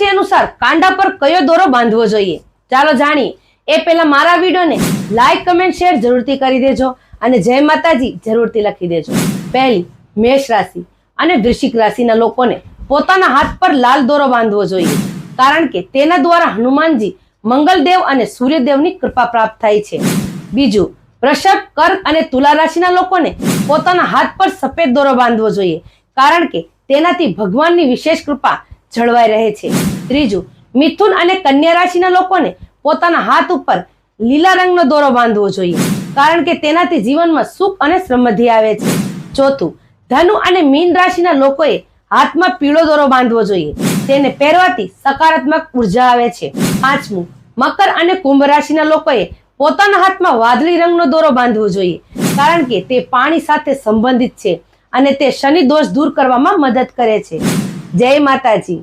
રાશિ અનુસાર કાંડા પર કયો દોરો બાંધવો જોઈએ? ચાલો જાણીએ. એ પહેલા મારા વિડીયોને લાઈક કમેન્ટ શેર જરૂરથી કરી દેજો અને જય માતાજી જરૂરથી લખી દેજો. પહેલી, મેષ રાશિ અને વૃશ્ચિક રાશિના લોકોને પોતાના હાથ પર લાલ દોરો બાંધવો જોઈએ. કારણ કે તેના દ્વારા હનુમાનજી મંગલદેવ અને સૂર્યદેવની કૃપા પ્રાપ્ત થાય છે. બીજું, વૃષભ, કર્ક અને તુલા રાશિના લોકોને પોતાના હાથ પર સફેદ દોરો બાંધવો જોઈએ. કારણ કે તેનાથી ભગવાનની વિશેષ કૃપા જળવાઈ રહે છે. ત્રીજું, મિથુન અને કન્યા રાશિના લોકોને પોતાના હાથ ઉપર લીલા રંગનો દોરો બાંધવો જોઈએ, કારણ કે તેનાથી જીવનમાં સુખ અને સમૃદ્ધિ આવે છે. ચોથું, ધનુ અને મીન રાશિના લોકોએ હાથમાં પીળો દોરો બાંધવો જોઈએ, તેને પહેરવાથી સકારાત્મક ઊર્જા આવે છે. પાંચમું, મકર અને કુંભ રાશિના લોકોએ પોતાના હાથમાં વાદળી રંગનો દોરો બાંધવો જોઈએ, કારણ કે તે પાણી સાથે સંબંધિત છે અને તે શનિ દોષ દૂર કરવામાં મદદ કરે છે. જય માતાજી.